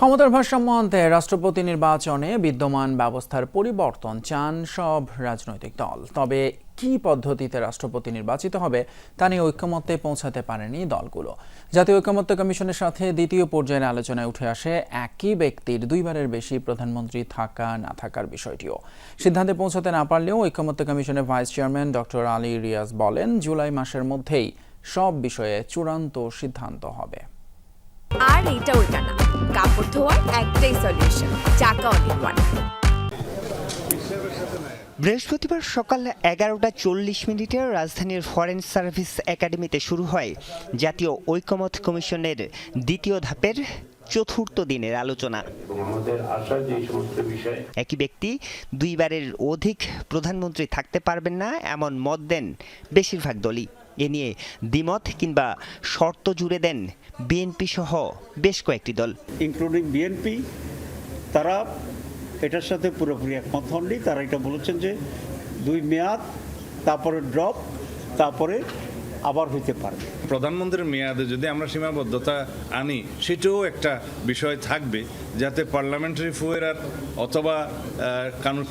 ক্ষমতার ভারসাম্য আনতে রাষ্ট্রপতি নির্বাচনে বিদ্যমান ব্যবস্থার পরিবর্তন চান সব রাজনৈতিক দল। তবে কি পদ্ধতিতে রাষ্ট্রপতি নির্বাচিত হবে তা নিয়ে ঐক্যমত্যে পৌঁছাতে পারেনি দলগুলো। জাতীয় ঐক্যমত্য কমিশনের সাথে দ্বিতীয় পর্যায়ের আলোচনায় উঠে আসে একই ব্যক্তির দুইবারের বেশি প্রধানমন্ত্রী থাকা না থাকার বিষয়টিও। সিদ্ধান্তে পৌঁছাতে না পারলেও ঐক্যমত্য কমিশনের vice chairman doctor Ali Riaz বলেন, জুলাই মাসের মধ্যেই সব বিষয়ে চূড়ান্ত সিদ্ধান্ত হবে। আর এইটা না। ধোয়ার একটাই সলিউশন চাকা অনেক বৃহস্পতিবার সকাল এগারোটা চল্লিশ মিনিটে রাজধানীর ফরেন সার্ভিস একাডেমিতে শুরু হয় জাতীয় ঐকমত্য কমিশনের দ্বিতীয় ধাপের চতুর্থ দিনের আলোচনা। এবং আমাদের আশা যে এই সমস্ত বিষয়ে একই ব্যক্তি দুইবারের অধিক প্রধানমন্ত্রী থাকতে পারবেন না এমন মত দেন বেশিরভাগ দলই। এ নিয়ে দ্বিমত কিংবা শর্ত জুড়ে দেন বিএনপি সহ বেশ কয়েকটি দল। ইনক্লুডিং বিএনপি তারা এটার সাথে পুরোপুরি একমত হননি। তারা এটা বলেছেন যে দুই মেয়াদ, তারপরে ড্রপ তারপরে আবার হইতে পারবে। প্রধানমন্ত্রীর মেয়াদে যদি আমরা সীমাবদ্ধতা আনি সেটাও একটা বিষয় থাকবে যাতে পার্লামেন্টারি ফুয়েরার অথবা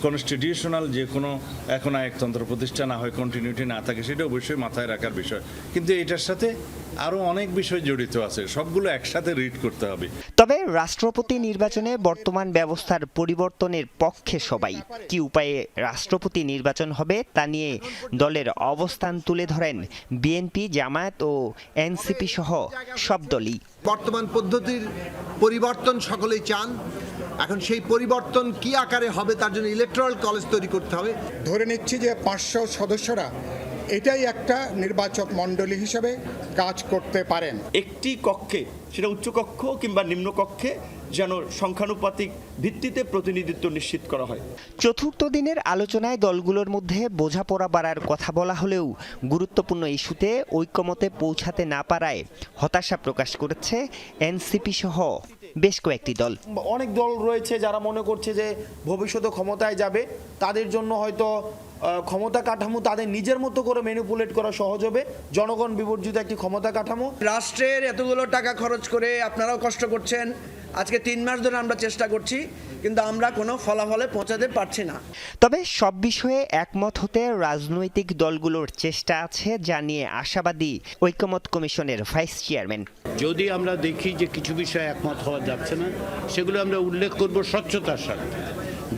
কনস্টিটিউশনাল যে কোনো এখন একতন্ত্র প্রতিষ্ঠা না হয় কন্টিনিউটি না থাকে সেটা অবশ্যই মাথায় রাখার বিষয়। কিন্তু এটার সাথে আরও অনেক বিষয় জড়িত আছে সবগুলো একসাথে রিড করতে হবে। তবে রাষ্ট্রপতি নির্বাচনে বর্তমান ব্যবস্থার পরিবর্তনের পক্ষে সবাই। কি উপায়ে রাষ্ট্রপতি নির্বাচন হবে তা নিয়ে দলের অবস্থান তুলে ধরেন বিএনপি জামায়াত ও এনসিপি সহ সব দলই। বর্তমান পদ্ধতির পরিবর্তন সকলেই চান। এখন সেই পরিবর্তন কি আকারে হবে তার জন্য ইলেকট্রাল কলেজ তৈরি করতে হবে। ধরে নিচ্ছি যে পাঁচশো সদস্যরা এটাই একটা নির্বাচক মণ্ডলী হিসেবে কাজ করতে পারেন। একটি কক্ষে সেটা উচ্চ কক্ষ কিংবা নিম্ন কক্ষে যেন সংখ্যানুপাতিক ভিত্তিতে প্রতিনিধিত্ব নিশ্চিত করা হয়। চতুর্থ দিনের আলোচনায় দলগুলোর মধ্যে বোঝাপড়া বাড়ার কথা বলা হলেও গুরুত্বপূর্ণ ইস্যুতে ঐক্যমতে পৌঁছাতে না পারায় হতাশা প্রকাশ করেছে এনসিপি সহ। বেশ কয়েকটি দল। অনেক দল রয়েছে যারা মনে করছে যে ভবিষ্যতে ক্ষমতায় যাবে। তাদের জন্য হয়তো ক্ষমতা কাঠামো তাদের নিজের মতো করে ম্যানিপুলেট করা সহজ হবে। জনগণ বিবর্জিত একটি ক্ষমতা কাঠামো। রাষ্ট্রের এতগুলো টাকা খরচ করে আপনারাও কষ্ট করছেন। আজকে তিন মাস ধরে আমরা চেষ্টা করছি কিন্তু আমরা কোনো ফলাফলে পৌঁছাতে পারছি না। তবে সব বিষয়ে একমত হতে রাজনৈতিক দলগুলোর চেষ্টা আছে যা নিয়ে আশাবাদী ঐক্যমত কমিশনের ভাইস চেয়ারম্যান। যদি আমরা দেখি যে কিছু বিষয়ে একমত হওয়া যাচ্ছে না সেগুলো আমরা উল্লেখ করব স্বচ্ছতার সাথে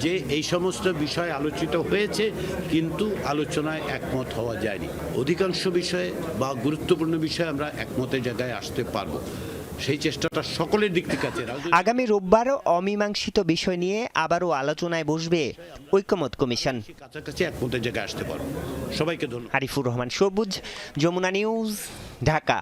যে এই সমস্ত বিষয় আলোচিত হয়েছে কিন্তু আলোচনায় একমত হওয়া যায়নি। অধিকাংশ বিষয়ে বা গুরুত্বপূর্ণ বিষয়ে আমরা একমতের জায়গায় আসতে পারব। সেই চেষ্টাটা সকলের দিক থেকে আছে। আগামী রোববার অমীমাংসিত বিষয় নিয়ে আবারও আলোচনায় বসবে ঐক্যমত কমিশন। কাছাকাছি একমতের জায়গায় আসতে পারব সবাইকে ধন্যবাদ। আরিফুর রহমান সবুজ যমুনা নিউজ ঢাকা।